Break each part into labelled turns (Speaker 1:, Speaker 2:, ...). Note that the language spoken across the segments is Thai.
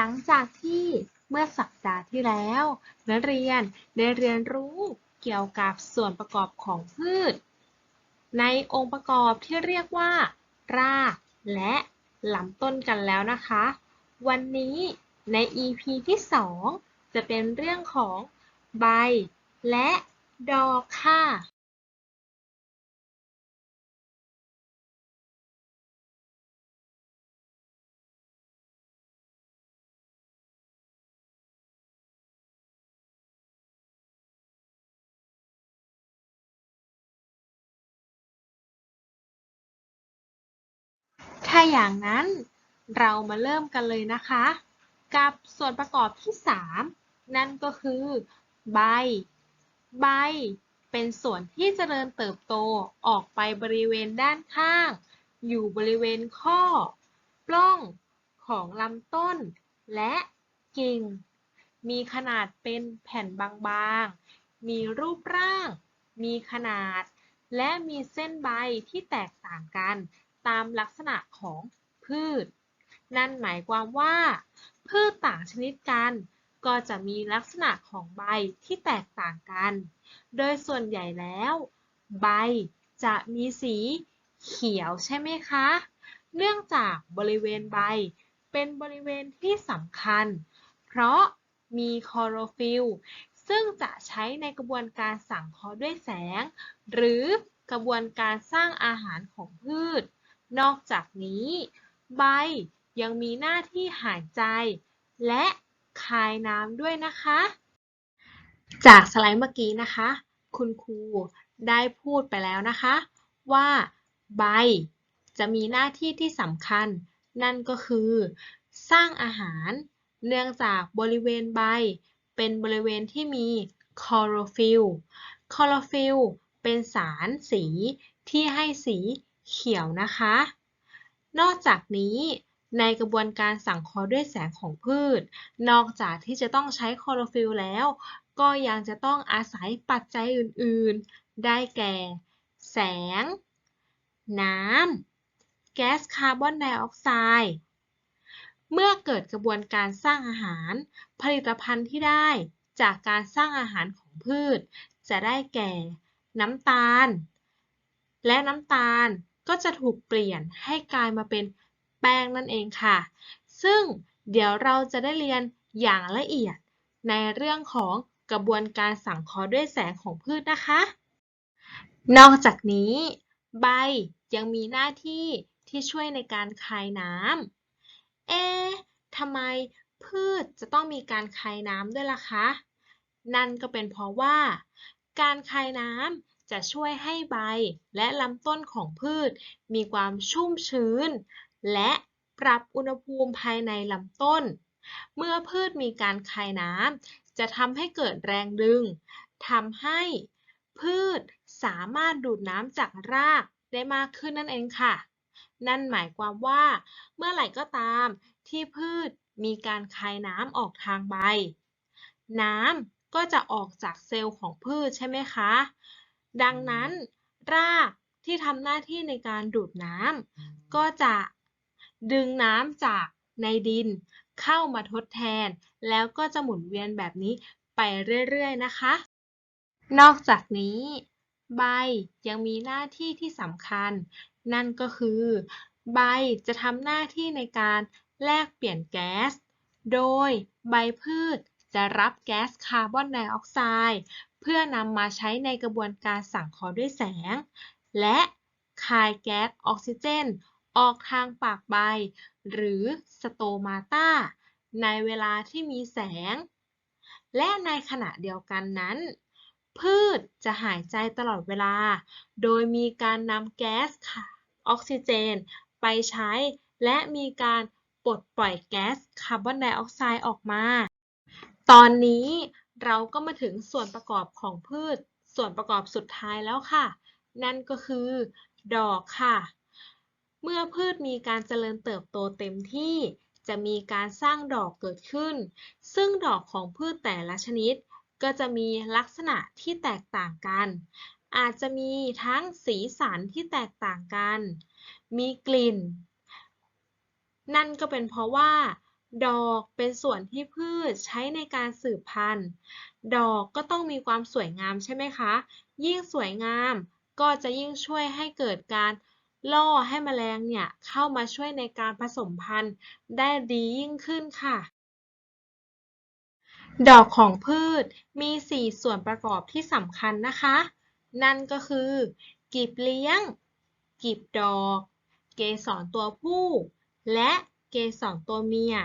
Speaker 1: ลังจากที่เมื่อสัปดาห์ที่แล้ว นักเรียนได้เรียนรู้เกี่ยวกับส่วนประกอบของพืช ในองค์ประกอบที่เรียกว่า รากและลำต้นกันแล้วนะคะ วันนี้ใน EP ที่ 2 จะเป็นเรื่องของใบและดอกค่ะ อย่างนั้น เรามาเริ่มกันเลยนะคะ กับส่วนประกอบที่ 3 นั่นก็คือ ใบ ใบ เป็นส่วนที่เจริญเติบโตออกไปบริเวณด้านข้าง อยู่บริเวณข้อ ปล้องของลำต้น และกิ่ง มีขนาดเป็นแผ่นบางๆ มีรูปร่าง มีขนาด และมีเส้นใบที่แตกต่างกัน ตามลักษณะของพืช นั่นหมายความว่า พืชต่างชนิดกันก็จะมีลักษณะของใบที่แตกต่างกัน โดยส่วนใหญ่แล้ว ใบจะมีสีเขียวใช่ไหมคะ เนื่องจากบริเวณใบเป็นบริเวณที่สำคัญ เพราะมีคลอโรฟิลล์ซึ่งจะใช้ในกระบวนการสังเคราะห์ด้วยแสง หรือกระบวนการสร้างอาหารของพืช นอกจากนี้ ใบยังมีหน้าที่หายใจ และคายน้ำด้วยนะคะ จากสไลด์เมื่อกี้นะคะ คุณครูได้พูดไปแล้วนะคะ ว่าใบจะมีหน้าที่ที่สำคัญ นั่นก็คือ สร้างอาหาร เนื่องจากบริเวณใบ เป็นบริเวณที่มีคลอโรฟิลล์คลอโรฟิลล์เป็นสารสีที่ให้สี เขียวนะคะ นอกจากนี้ในกระบวนการสังเคราะห์ด้วยแสงของพืช นอกจากที่จะต้องใช้คลอโรฟิลแล้ว ก็ยังจะต้องอาศัยปัจจัยอื่นๆ ได้แก่ แสง น้ำ แก๊สคาร์บอนไดออกไซด์ เมื่อเกิดกระบวนการสร้างอาหาร ผลิตภัณฑ์ที่ได้จากการสร้างอาหารของพืช จะได้แก่ น้ำตาล และน้ำตาล ก็จะถูกเปลี่ยนให้กลายมาเป็นแป้งนั่นเองค่ะ ซึ่งเดี๋ยวเราจะได้เรียนอย่างละเอียดในเรื่องของกระบวนการสังเคราะห์ด้วยแสงของพืชนะคะ นอกจากนี้ ใบยังมีหน้าที่ที่ช่วยในการคายน้ำเอ๊ะทำไมพืชจะต้องมีการคายน้ำด้วยล่ะคะ นั่นก็เป็นเพราะว่า การคายน้ำ จะช่วยให้ใบและลำต้นของพืช มีความชุ่มชื้น และปรับอุณหภูมิภายในลำต้น เมื่อพืชมีการคายน้ำจะทำให้เกิดแรงดึงทำให้พืชสามารถดูดน้ำจากรากได้มากขึ้นนั่นเองค่ะ นั่นหมายความว่า เมื่อไหร่ก็ตามที่พืชมีการคายน้ำออกทางใบ น้ำก็จะออกจากเซลล์ของพืชใช่ไหมคะ ดังนั้น รากที่ทำหน้าที่ในการดูดน้ำก็จะดึงน้ำจากในดินเข้ามาทดแทน แล้วก็จะหมุนเวียนแบบนี้ไปเรื่อยๆนะคะ นอกจากนี้ ใบยังมีหน้าที่ที่สำคัญ นั่นก็คือ ใบจะทำหน้าที่ในการแลกเปลี่ยนแก๊ส โดยใบพืชจะรับแก๊สคาร์บอนไดออกไซด์ เพื่อนำมาใช้ในกระบวนการสังเคราะห์ด้วยแสง และคายแก๊สออกซิเจน ออกทางปากใบ หรือสโตมาตาในเวลาที่มีแสง และในขณะเดียวกันนั้น พืชจะหายใจตลอดเวลา โดยมีการนำแก๊สออกซิเจน ไปใช้ และมีการปลดปล่อยแก๊สคาร์บอนไดออกไซด์ออกมา ตอนนี้ เราก็มาถึงส่วนประกอบของพืช ส่วนประกอบสุดท้ายแล้วค่ะ นั่นก็คือ ดอกค่ะ เมื่อพืชมีการเจริญเติบโตเต็มที่ จะมีการสร้างดอกเกิดขึ้น ซึ่งดอกของพืชแต่ละชนิด ก็จะมีลักษณะที่แตกต่างกัน อาจจะมีทั้งสีสันที่แตกต่างกัน มีกลิ่น นั่นก็เป็นเพราะว่า ดอกเป็นส่วนที่พืชใช้ในการสืบพันธุ์ ดอกก็ต้องมีความสวยงามใช่ไหมคะ ยิ่งสวยงามก็จะยิ่งช่วยให้เกิดการล่อให้แมลงเนี่ยเข้ามาช่วยในการผสมพันธุ์ได้ดียิ่งขึ้นค่ะ ดอกของพืชมี 4 ส่วนประกอบที่สำคัญนะคะ นั่นก็คือ กีบเลี้ยง กีบดอก เกสรตัวผู้ และ เกสรตัวเมีย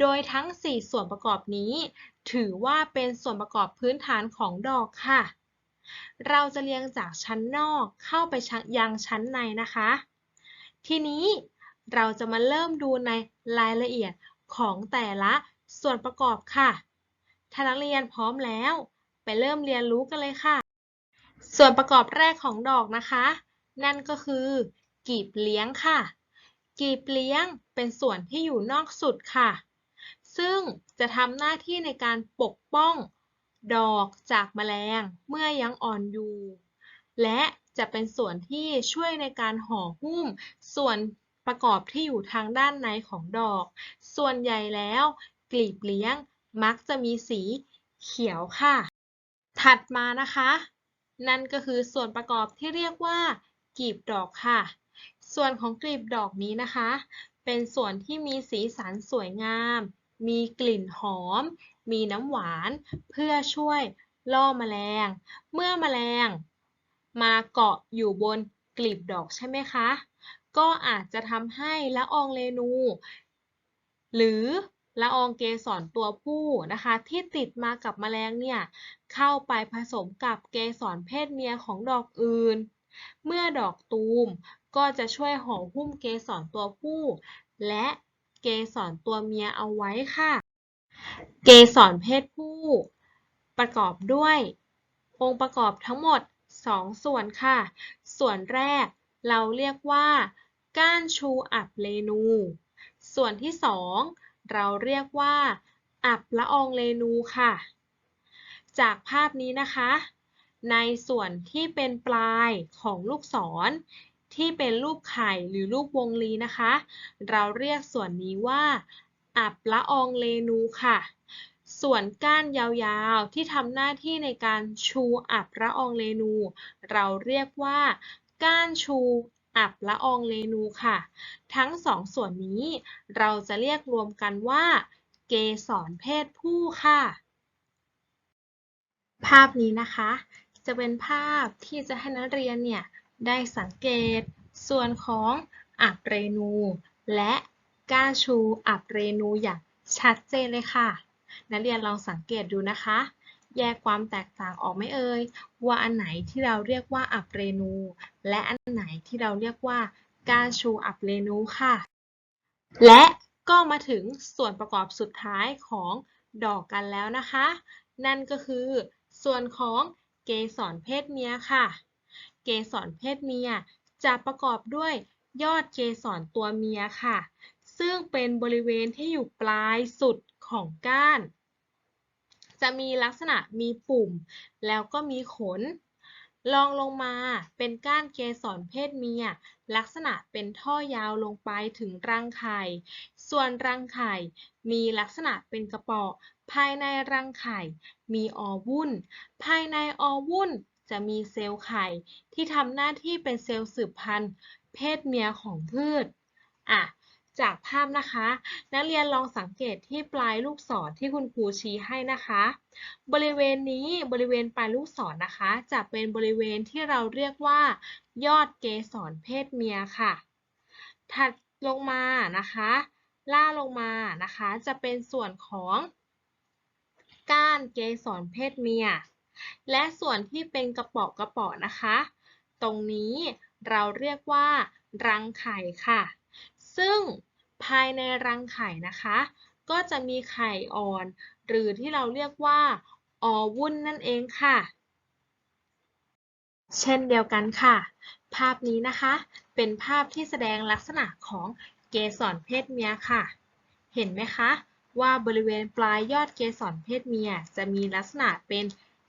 Speaker 1: โดยทั้ง 4 ส่วนประกอบนี้ ถือว่าเป็นส่วนประกอบพื้นฐานของดอกค่ะ เราจะเรียงจากชั้นนอกเข้าไปยังชั้นในนะคะ ทีนี้เราจะมาเริ่มดูในรายละเอียดของแต่ละส่วนประกอบค่ะ ถ้านักเรียนพร้อมแล้ว ไปเริ่มเรียนรู้กันเลยค่ะ ส่วนประกอบแรกของดอกนะคะ นั่นก็คือกีบเลี้ยงค่ะ กีบเลี้ยงเป็นส่วนที่อยู่นอกสุดค่ะ ซึ่งจะทำหน้าที่ในการปกป้อง ดอกจากแมลงเมื่อยังอ่อนอยู่ และจะเป็นส่วนที่ช่วยในการห่อหุ้ม ส่วนประกอบที่อยู่ทางด้านในของดอก ส่วนใหญ่แล้ว กลีบเลี้ยงมักจะมีสีเขียวค่ะ ถัดมานะคะ นั่นก็คือส่วนประกอบที่เรียกว่ากลีบดอกค่ะ ส่วนของกลีบดอกนี้นะคะ เป็นส่วนที่มีสีสันสวยงาม มีกลิ่นหอม มีน้ำหวาน เพื่อช่วยล่อแมลง เมื่อแมลง มาเกาะอยู่บนกลีบดอกใช่ไหมคะ ก็อาจจะทำให้ละอองเรนู หรือละอองเกสรตัวผู้นะคะ ที่ติดมากับแมลงเนี่ยเข้าไปผสมกับเกสรเพศเมียของดอกอื่น เมื่อดอกตูม ก็จะช่วยห่อหุ้มเกสรตัวผู้ และเกสรตัวเมียเอาไว้ค่ะ เกสรเพศผู้ ประกอบด้วยองค์ประกอบทั้งหมด 2 ส่วนค่ะ ส่วนแรกเราเรียกว่าก้านชูอับเรนู ส่วนที่ 2 เราเรียกว่า อับละอองเรนูค่ะ จากภาพนี้นะคะ ในส่วนที่เป็นปลายของลูกศร ที่เป็นรูปไข่หรือรูปวงรีนะคะ เราเรียกส่วนนี้ว่า อับละอองเรนูค่ะ ส่วนก้านยาวๆ ที่ทำหน้าที่ในการชูอับละอองเรนู เราเรียกว่า ก้านชูอับละอองเรนูค่ะ ทั้งสองส่วนนี้ เราจะเรียกรวมกันว่า เกสรเพศผู้ค่ะ ภาพนี้นะคะ จะเป็นภาพที่จะให้นักเรียนเนี่ย ได้สังเกต ส่วนของอับเรนู และก้าชูอับเรนูอย่างชัดเจนเลยค่ะ นักเรียนลองสังเกตดูนะคะ แยกความแตกต่างออกไหมเอ่ย ว่าอันไหนที่เราเรียกว่าอับเรนู และอันไหนที่เราเรียกว่าก้าชูอับเรนูค่ะ และก็มาถึงส่วนประกอบสุดท้ายของดอกกันแล้วนะคะ นั่นก็คือส่วนของเกสรเพศเมียค่ะ เกสรเพศเมีย จะประกอบด้วยยอดเกสรตัวเมียค่ะ ซึ่งเป็นบริเวณที่อยู่ปลายสุดของก้าน จะมีลักษณะมีปุ่ม แล้วก็มีขนลองลงมาเป็นก้านเกสรเพศเมีย ลักษณะเป็นท่อยาวลงไปถึงรังไข่ ส่วนรังไข่ มีลักษณะเป็นกระป๋อภายในรังไข่ มีอวุ้นภายในอวุ้น จะมีเซลล์ไข่ ที่ทำหน้าที่เป็นเซลล์สืบพันธุ์ เพศเมียของพืชอะจากภาพนะคะ นักเรียนลองสังเกตที่ปลายลูกศรที่คุณครูชี้ให้นะคะ บริเวณนี้บริเวณปลายลูกศรนะคะ จะเป็นบริเวณที่เราเรียกว่า ยอดเกสรเพศเมียค่ะ ถัดลงมานะคะ ล่าลงมานะคะ จะเป็นส่วนของ ก้านเกสรเพศเมีย และส่วนที่เป็นกระป๋อกระป๋อนะคะ ตรงนี้เราเรียกว่ารังไข่ค่ะ ซึ่งภายในรังไข่นะคะ ก็จะมีไข่อ่อน หรือที่เราเรียกว่าอวุ้นนั่นเองค่ะ เช่นเดียวกันค่ะ ภาพนี้นะคะ เป็นภาพที่แสดงลักษณะของเกสรเพศเมียค่ะ เห็นไหมคะ ว่าบริเวณปลายยอดเกสรเพศเมียจะมีลักษณะเป็น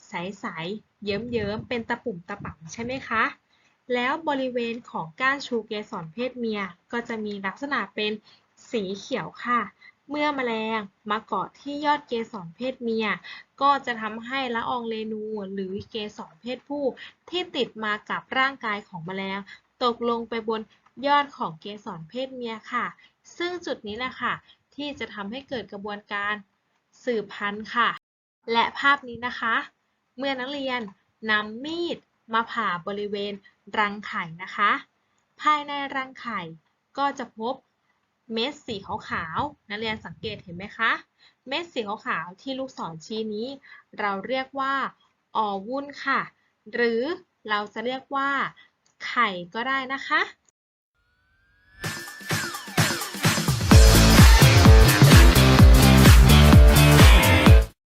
Speaker 1: ใสๆ เยิ้มๆ เป็นตะปุ่มตะป่ำใช่ไหมคะ แล้วบริเวณของก้านชูเกสรเพศเมีย ก็จะมีลักษณะเป็นสีเขียวค่ะ เมื่อแมลงมาเกาะที่ยอดเกสรเพศเมีย ก็จะทำให้ละอองเรนูหรือเกสรเพศผู้ ที่ติดมากับร่างกายของแมลง ตกลงไปบนยอดของเกสรเพศเมียค่ะ ซึ่งจุดนี้แหละค่ะ ที่จะทำให้เกิดกระบวนการสืบพันธุ์ค่ะ และภาพนี้นะคะ เมื่อนักเรียนนำมีดมาผ่าบริเวณรังไข่นะคะ ภายในรังไข่ก็จะพบเม็ดสีขาวๆนักเรียนสังเกตเห็นไหมคะ เม็ดสีขาวๆที่ลูกศรชี้นี้ เราเรียกว่าออวุ้นค่ะ หรือเราจะเรียกว่าไข่ก็ได้นะคะ